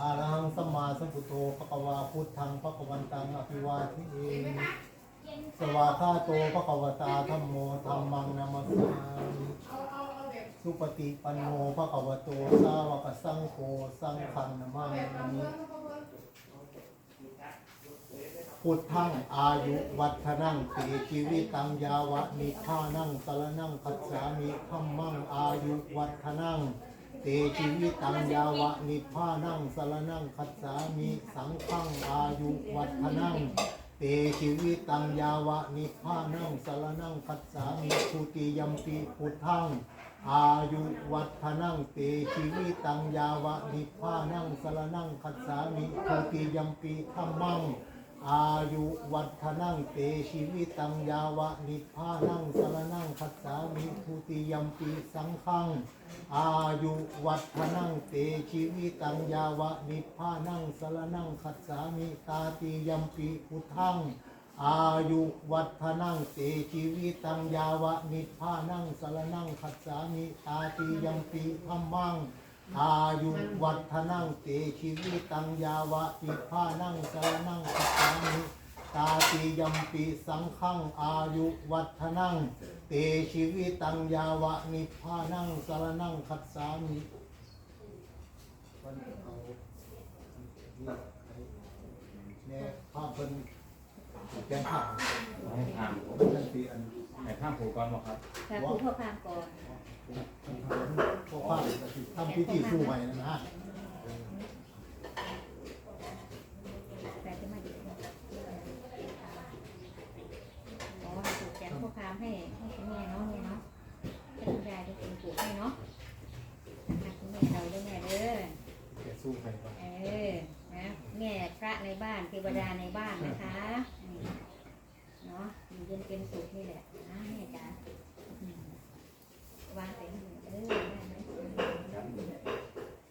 อารังสมมาสัมพุทโธภควาพุทธังภควันตังอภิวาทิเอสวาคาโตภควตาธัมโมธัมมังนามัสสามิสุปฏิปันโนภควโตสาวกสังโฆสังฆังนามามิพุทธังอายุวัฒนังติชีวิตังยาวะนิพานั่งสรนั่งคัจามิธัมมังอายุวัฒนัง เตชีวิตังยาวะนิพพานังสรนังคัจฉามิสังฆังอายุวัฒนังเตชีวิตังยาวะนิพพานังสรนังคัจฉามิทุติยมปีพุทธังอายุวัฒนังเตชีวิตังยาวะนิพพานังสรนังคัจฉามิทุติยมปีธัมมัง ยุวัฒนังเตชีวิตังยาวะนิพพานังสรนังคัจฉามิทุติยมปีสังฆังอายุวัฒนังเตชีวิตังยาวะนิพพานังสรนังคัจฉามิตาติยัมปิพุทธังอายุวัฒนังเตชีวิตังยาวะนิพพานังสรนังคัจฉามิตาติยัมปิธัมมังอายุวัฒนังเตชีวิตังยาวะนิพพานังสรนังคัจฉามิ ตาติยัมปิสังฆังอายุวัฒนัง เตชีวิตังยาวะนิพพานังสารนังคัจฉามิวันเอาเนี่ยภาพเป็นแกนข้าวให้ข้ามท่านปีอันให้ข้ามผูกก่อนบ่ครับค่ะครูพ่อพามก่อนพวกข้าวทำพิธีสู้ใหม่นะฮะ แต่จะมาดีอ๋อผูกแขนพ่อพามให้ให้คุณแม่เนาะแม่เนาะให้คุณยายได้เป็นผูกให้เนาะนะคะคุณแม่เราด้วยแม่เด้อ แกสู้ใครก่อนเออนะแม่พระในบ้านเทวดาในบ้านนะคะอืมเนาะอยู่เย็นเป็นสุขนี่แหละนะแม่จ๋าอืมวางไปให้หนูเออได้ไหม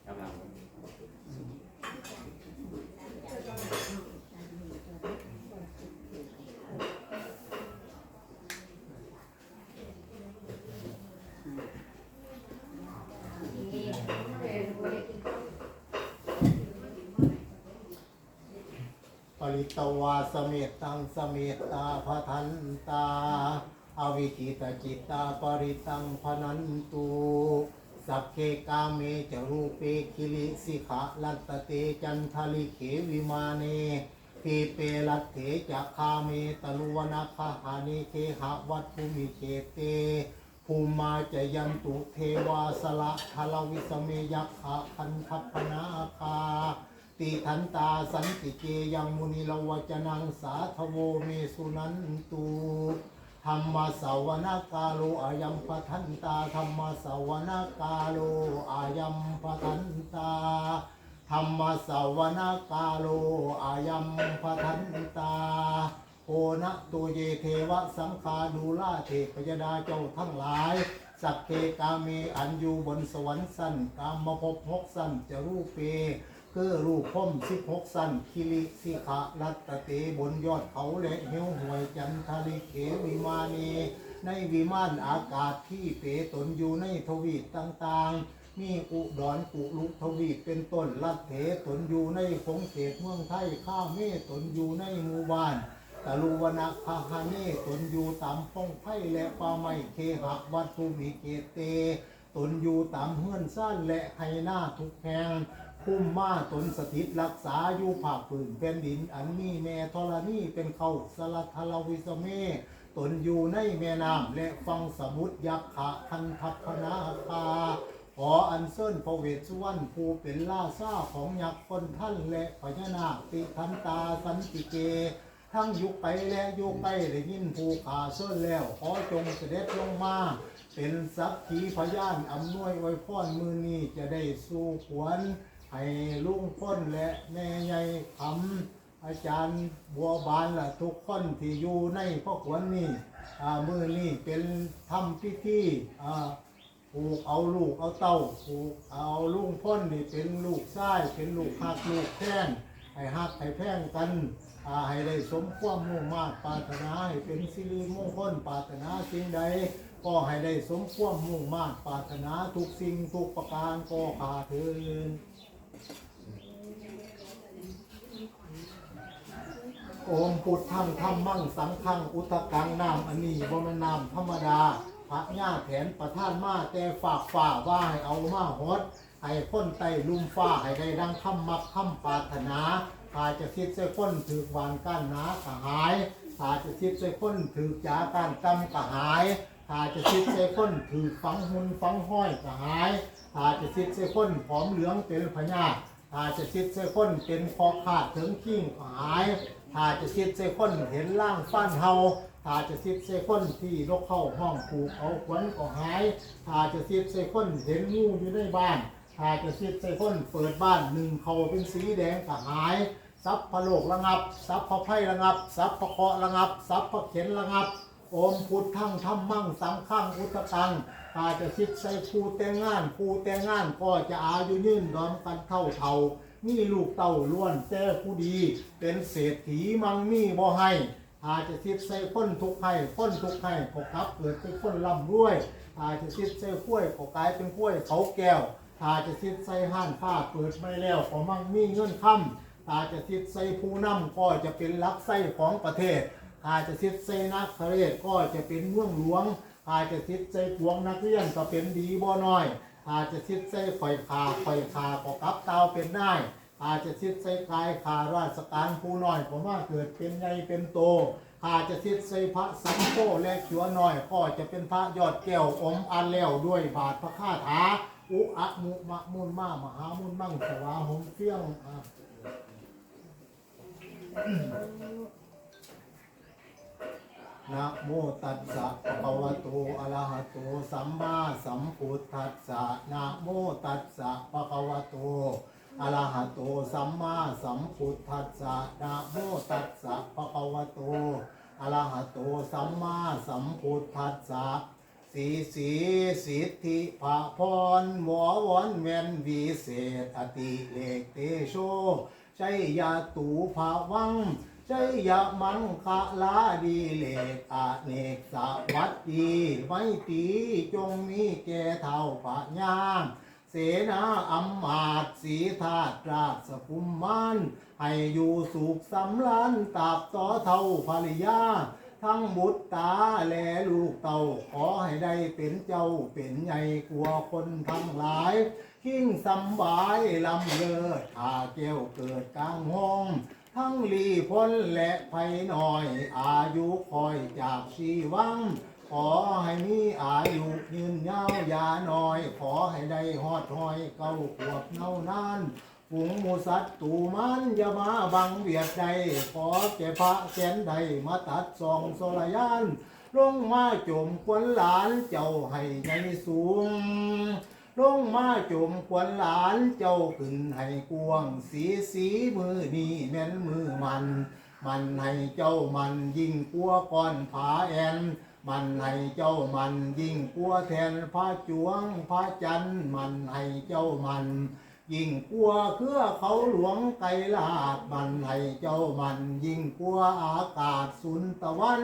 กำลัง ดีเออ ป ริตวาสเมตตังสเมตตาพทันตา อวิจิตจิตตาปริตังพนันตุสัพเพกาเมจรูปเปคิลิสิขะลัตเตจันทลิเขวิมาเนปีเปลัตเถจะคาเมตลุวนาคาหานิเคหะวัตถุมิเชเตภูมาจะยันตุเทวาสละทลวิสเมยักขะคันทัพนาคา ติทันตาสันติเกยังมุนิลวจนังสาทโวเมสุนันตุธรรมสาวนากาโลอายัมปทันตาธรรมสาวนากาโลอายัมปทันตาธรรมสาวนากาโลอายัมปทันตาโอนะตุเยเทวะสังคาดูลาเทพยดาเจ้าทั้งหลาย สักเคกามีอันอยู่บนสวรรค์สั้นกามมาพบหกสั้นจะรูปเป คือรูปพ่อมสิบหกสั้นคิริสิขะรัตตเตบนยอดเขาและเหวหวยจันทลิเขวิมานีในวิมานอากาศที่เปตนอยู่ในทวีปต่างๆ มีอุดรกุลุทวีปเป็นต้นลัดเถตนอยู่ในคงเขตเมืองไทยข้าเมตนอยู่ในหมู่บ้านตะลุวนาคาฮาเนตนอยู่ตามป้องไผ่และป่าไม้เคหะวัตถุมิเกเต ตนอยู่ตามเฮือนซ่านและไฮหน้าทุกแห่ง คุ้มมาตนสถิตรักษาอยู่ภาคพื้นแผ่นดินอันมีแม่ธรณีเป็นเขาสลัทลวิสเมตนอยู่ในแม่น้ำและฟังสมุทรยักขะคันทัพนาคาขออันเซินพระเวสสุวรรณผู้เป็นล่าซ่าของยักษ์คนท่านและพญานาคติทันตาสันติเก ทั้งยุคไปและยุคไปได้ยินภูขาเส้นแล้ว ขอจงเสด็จลงมา เป็นสักขีพยานอำนวยไว้พรมือนี้จะได้สู่ขวน ให้ลุงพ้นและแม่ใหญ่คำอาจารย์บัวบานละทุกคนที่อยู่ในพระขวนนี่มือนี้เป็นทำพิธีผูกเอาลูกเอาเต้าผูกเอาลุงพ้นนี่เป็นลูกชายเป็นลูกหักลูกแท่งให้หักให้แพงกันให้ได้สมความมุ่งมาตปรารถนาให้เป็นสิริมงคลปรารถนาสิ่งใดก็ให้ได้สมความมุ่งมาตปรารถนาทุกสิ่งทุกประการก็ขาดเถิน โอมพุทธังธรรมั่งสังฆังอุตกังนามอันนี้บ่แม่นนามธรรมดาพระญาแผนประท่านมาแต่ฝากฝ่าว่าให้เอามาฮดให้พ้นไตลุ่มฟ้าให้ได้ดังคำมักคำปรารถนาถ้าจะคิดใส่คนถือวานก้านหนากะหายถ้าจะคิดใส่คนถือจาการกำกะหายถ้าจะคิดใส่คนถือฝังหุนฝังห้อยกะหายถ้าจะคิดใส่คนผอมเหลืองเป็นพญาถ้าจะคิดใส่คนเป็นคอขาดถึงขิ้งกะหาย ถ้าจะคิดใส่คนเห็นร่างฟันเฮาถ้าจะคิดใส่คนที่ลกเข้าห้องผูกเอาขวัญก็หายถ้าจะคิดใส่คนเห็นงูอยู่ในบ้านถ้าจะคิดใส่คนเปิดบ้านหนึ่งเขาเป็นสีแดงก็หายซับพะโลกระงับซับพะไพ่ระงับซับพะเคาะระงับซับพะเข็นระงับโอมพุทธังธรรมั่งสังฆังอุตตังถ้าจะคิดใส่ผู้แต่งงานผู้แต่งงานก็จะอายุยืนดอมกันเท่าเท่า มีลูกเต้าล้วนแต่ผู้ดี เป็นเศรษฐีมังมีบ่ให้ อาจจะคิดใส่คนทุกข์ให้คนทุกข์ให้ก็กลับเกิดเป็นคนร่ำรวย อาจจะคิดใส่กล้วยก็กลายเป็นกล้วยเขาแก้วถ้าจะคิดใส่ห้านผ้าเปิดไม่แล้วก็มังมีเงินค่ำถ้าจะคิดใส่ผู้นำก็จะเป็นลักไส้ของประเทศถ้าจะคิดใส่นักเรศก็จะเป็นเมืองหลวงถ้าจะคิดใส่พวงนักเรียนก็เป็นดีบ่น้อย ถ้าจะคิดใส่ไฟขาไฟขาก็กลับเตาเป็นได้ถ้าจะคิดใส่กายขาราชการผู้น้อยผมว่าเกิดเป็นใหญ่เป็นโตถ้าจะคิดใส่พระสังโฆและขัวน้อย ก็จะเป็นพระยอดแก้วอมอันแล้วด้วยบาทพระคาถาอุอะมุมะมุนมามหามุนมั่งสวาหมเฟี้ยงอะ นะโมตัสสะภะคะวะโตอะระหะโตสัมมาสัมพุทธัสสะนะโมตัสสะภะคะวะโตอะระหะโตสัมมาสัมพุทธัสสะนะโมตัสสะภะคะวะโตอะระหะโตสัมมาสัมพุทธัสสะสีสีสิทธิภาพรหมอวนเวนวิเศษอติเลกเตโชชัยยาตูภาวัง ชัยยมังคะลาดีเลกอาเนกสวัสดีไว้ตีจงมีแก่เท่าปะยามเสนาอัมมาตสีธาตราสกุมมานให้อยู่สุขสำลันตราบต่อเท่าภริยา ทั้งบุตรตาและลูกเต่าขอให้ได้เป็นเจ้าเป็นใหญ่กลัวคนทั้งหลายขิ้งสำบายลำเลิศอาเก้วเกิดกลางห้อง ทั้งลีพ้นและไผหน่อย อายุคอยจากชีวัง ขอให้มีอายุยืนยาวยาหน่อย ขอให้ได้ฮอดหอยเก้าขวบเน่านานฝูงมูสัตว์ตูมันอย่ามาบังเบียดใด ขอแก่พระแสนใดมาตัดสองโซลยานลงมาจมควนหลานเจ้าให้ในสูง ลงมาจมควนหลานเจ้าขึ้นให้กวง สีสีมือนี่แม่นมือมัน มันให้เจ้ามันยิ่งกลัวก้อนผาแอน มันให้เจ้ามันยิ่งกลัวแทนพระจวงพระจันทร์มันให้เจ้ามัน ยิ่งกลัวเครือเขาหลวงไกรลาดมันให้เจ้ามัน ยิ่งกลัวอากาศสุนตะวัน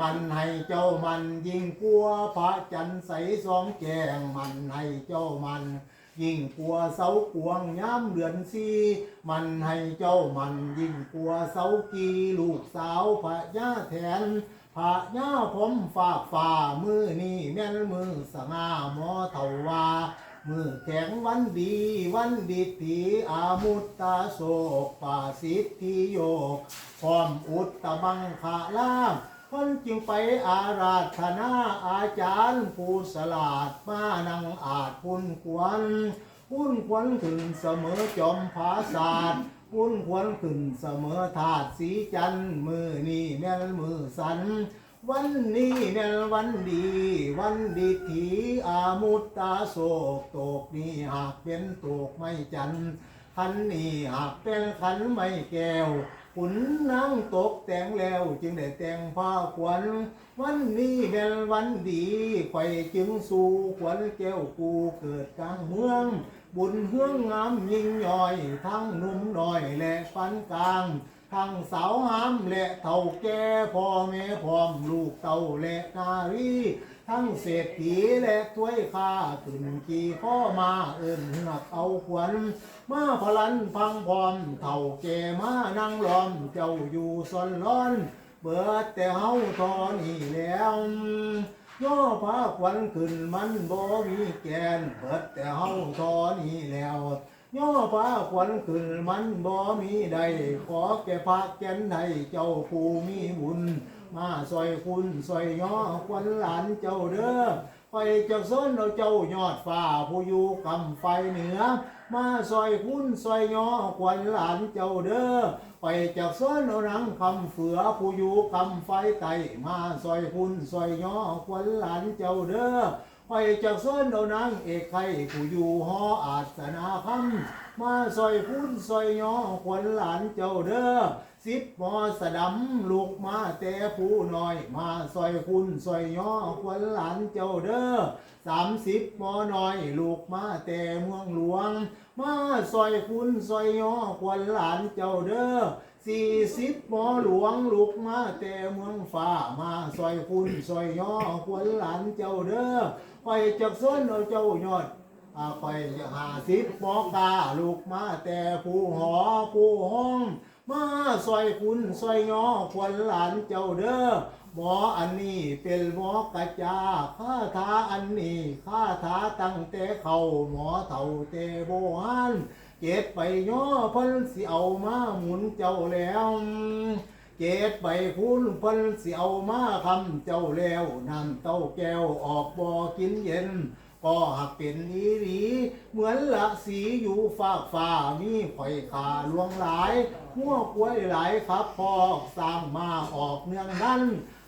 มันให้เจ้ามัน ยิ่งกลัวพระจันทร์ใสสองแจงมันให้เจ้ามัน ยิ่งกลัวเสากวงย้ำเดือนสีมันให้เจ้ามัน ยิ่งกลัวเสากีลูกสาวพระย่าแทนพระย่าผมฝากฝ่ามือนี่แม่นมือสง่าหมอเถาวา มือแข็งวันดีวันดีตีอามุตตาโศกป่าสิทธิโยกความอุตตมังคาลามคนจึงไปอาราธนาอาจารย์ผู้สลาดมานังอาจพุนควนพุนควนขึ้นเสมอจอมผาศาสตร์พุนควนขึ้นเสมอถาดสีจันมือนี่แม่นมือสัน วันนี้แม่นวันดี วันดีทีอามุตตาโศกโตกนี้หากเป็นโตกไม่จันทันนี้หากเป็นขันไม่แก้วขุนนางตกแต่งแล้วจึงได้แต่งผ้าขวัญวันนี้เป็นวันดีไฟจึงสู่ขวัญแก้วกูเกิดกลางเมือง บุญเฮืองงามยิ่งย่อย ทั้งหนุ่มน้อยและฟันกลาง ทั้งสาวหามและเท่าแก่พ่อแม่พร้อมลูกเต่าและนารีทั้งเศรษฐีและถ้วยข้าขึ้นกี่ข้อมาเอิ่นหนักเอาขวัญมาพลันพังพร้อมเท่าแก่มานั่งล้อมเจ้าอยู่สนร้อน เบิดแต่เฮาทอนี่แล้วย่อพาควันขึ้นมันบ่มีแกน เบิดแต่เฮาทอนี่แล้ว ย่อพาควันขึ้นมันบ่มีใด ขอแก่พระแก่นใดเจ้าผู้มีบุญ มาซอยคุณซอยย่อควันหลานเจ้าเด้อไปจากส้นเราเจ้ายอดฟ้าผู้อยู่กำไฟเหนือ มาซอยคุณซอยย่อควันหลานเจ้าเด้อไปจากสวนเอาหนังคำเฟือผู้อยู่คำไฟไตมาซอยคุณซอยย่อควันหลานเจ้าเด้อ ไปจากเสวนเอานังเอกไข่ผู้อยู่หออาสนาคำมาซอยคุณซอยย่อควันหลานเจ้าเด้อสิบมอสะดำลูกมาแต่ผู้น้อย มาซอยคุณซอยย่อควันหลานเจ้าเด้อสามสิบมอน้อย ลูกมาแต่เมืองหลวง มาซอยคุณซอยย่อควันหลานเจ้าเด้อ สี่สิบหมอหลวงลูกมาแต่เมืองฟ้ามาซอยคุณซอยย่อควันหลานเจ้าเด้อไปจากสวนเอาเจ้ายอดอาไปหาสิบหมอกาลูกมาแต่ผู้หอผู้ห้องมาซอยคุณซอยย่อควันหลานเจ้าเด้อหมออันนี้เป็นหมอกระจาข้าทาอันนี้ข้าทาตั้งแต่เขาหมอเท่าแต่โบหัน เก็บไปย่อเพิ่นสิเอามาหมุนเจ้าแล้วเก็บไปคุณเพิ่นสิเอามาคำเจ้าแล้วน้ำเต้าแก้วออกบ่อกินเย็นก็หักเป็นอีหลีเหมือนละสีอยู่ฝากฟ้ามีข่อยขาลวงหลายหัวกล้วยหลายครับพอกสร้างมาออกเนืองนั้น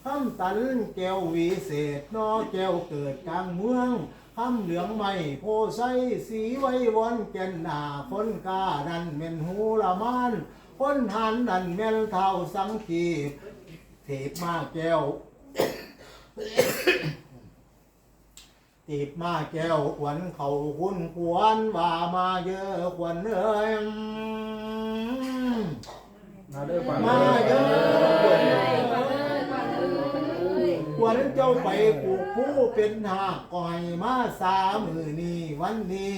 คำตันแก้ววิเศษนอแก้วเกิดกลางเมือง คำเหลืองไม่โพไซสีไว้วอนแก่นหนาคนกาดันเม่นหูละมานคนหันดันเม่นเท่าสังกีบเทพมาแก้วตีบมาแก้วขวัญเขาคุณควรว่ามาเยอะขวัญเอ้ยมาเด้อก่อนมาเยอะ วัญเจ้าไปปลูกผู้เป็นหากก่อยมาสามือนี้วันนี้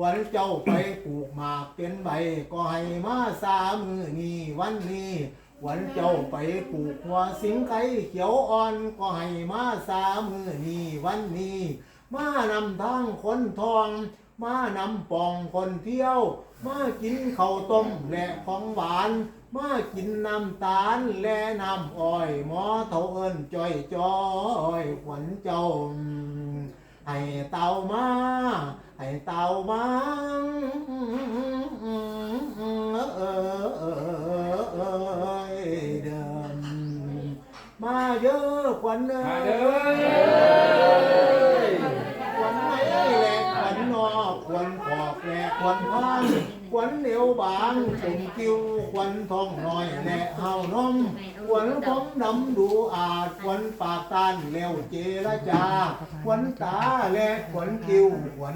วัญเจ้าไปปลูกหมากเป็นใบก่อยมาสามือนี้วันนี้วันเจ้าไปปลูกหัวสิงไก่เขียวอ่อนก็ให้มาสามือนี้วันนี้มานำทางคนทอง มานำปองคนเที่ยว มากินข้าวต้มและของหวาน มากินน้ำตาลและน้ำอ้อยหมอเท่าเอินจ้อยจ้อยขวัญเจ้าให้เต่ามาให้เต่ามาเออเออเออเดินมาเยอะขวัญเอ้มาเด้ยอขวัญไม่แหลกขวัญนอกขวัญขอบแหลกขวัญพัน วัญเหนียวบางตุ่มคิ้วขวัญทองน้อยและเฮานมขวัญผมดำดูอาจขวัญปากตานเล้วเจรจาขวัญตาและขวัญคิ้วขวัญ